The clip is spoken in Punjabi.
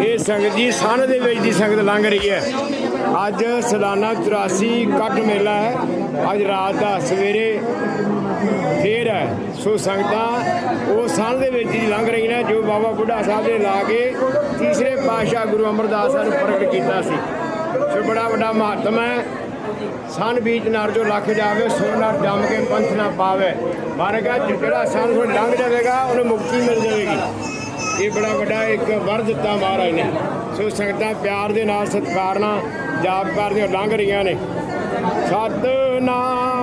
ਇਹ ਸੰਗਤ ਜੀ ਸਨ ਦੇ ਵਿੱਚ ਦੀ ਸੰਗਤ ਲੰਘ ਰਹੀ ਹੈ। ਅੱਜ ਸਾਲਾਨਾ 84 ਕੱਟ ਮੇਲਾ ਹੈ। ਅੱਜ ਰਾਤ ਦਾ ਸਵੇਰੇ ਫੇਰ ਹੈ। ਸੋ ਸੰਗਤਾਂ, ਉਹ ਸਨ ਦੇ ਵਿੱਚ ਹੀ ਲੰਘ ਰਹੀਆਂ ਨੇ, ਜੋ ਬਾਬਾ ਬੁੱਢਾ ਸਾਹਿਬ ਦੇ ਲਾ ਕੇ ਤੀਸਰੇ ਪਾਤਸ਼ਾਹ ਗੁਰੂ ਅਮਰਦਾਸ ਸਾਹਿਬ ਨੂੰ ਪ੍ਰਗਟ ਕੀਤਾ ਸੀ। ਸੋ ਬੜਾ ਵੱਡਾ ਮਹੱਤਮ ਹੈ। ਸਨ ਬੀਚ ਨਾਲ ਜੋ ਲੱਖ ਜਾਵੇ, ਸੋਨਾ ਡੰਮ ਕੇ ਪੰਥ ਨਾ ਪਾਵੇ। ਮਾਰੇ ਕਹਾ, ਜਿਹੜਾ ਸਨ ਤੋਂ ਲੰਘ ਜਾਵੇਗਾ, ਉਹਨੂੰ ਮੁਕਤੀ ਮਿਲ ਜਾਵੇਗੀ। ਇਹ ਬੜਾ ਵੱਡਾ ਇੱਕ ਵਰ ਦਿੱਤਾ ਮਹਾਰਾਜ ਨੇ। ਸੋ ਸੰਗਤਾਂ, ਪਿਆਰ ਦੇ ਨਾਲ ਸਤਿਕਾਰ ਨਾਲ ਜਾਪ ਕਰਦੀਆਂ ਲੰਘ ਰਹੀਆਂ ਨੇ। ਸਤਨਾਮ